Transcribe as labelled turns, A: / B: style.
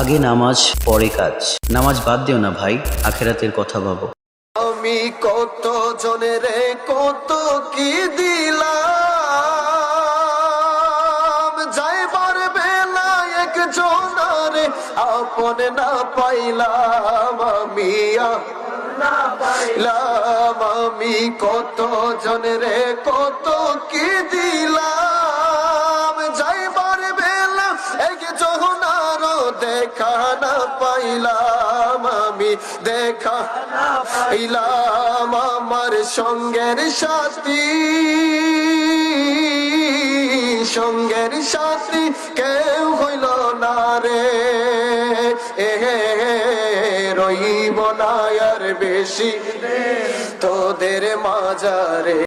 A: আগে নামাজ, পরে কাজ। নামাজ বাদ দিও না ভাই, আখেরাতের কথা ভাবো।
B: আমি কত জনের কত কি দিলাম? যাইবার বেলা একজনারে আপন না পাইলাম আমি না পাইলাম আমি। কত জনের কত দেখা না পাইলাম আমি দেখা পাইলাম আমার সঙ্গের সাথী সঙ্গের সাথী কেউ হইল না রে এ রইব না আর বেশি তোদের মাজারে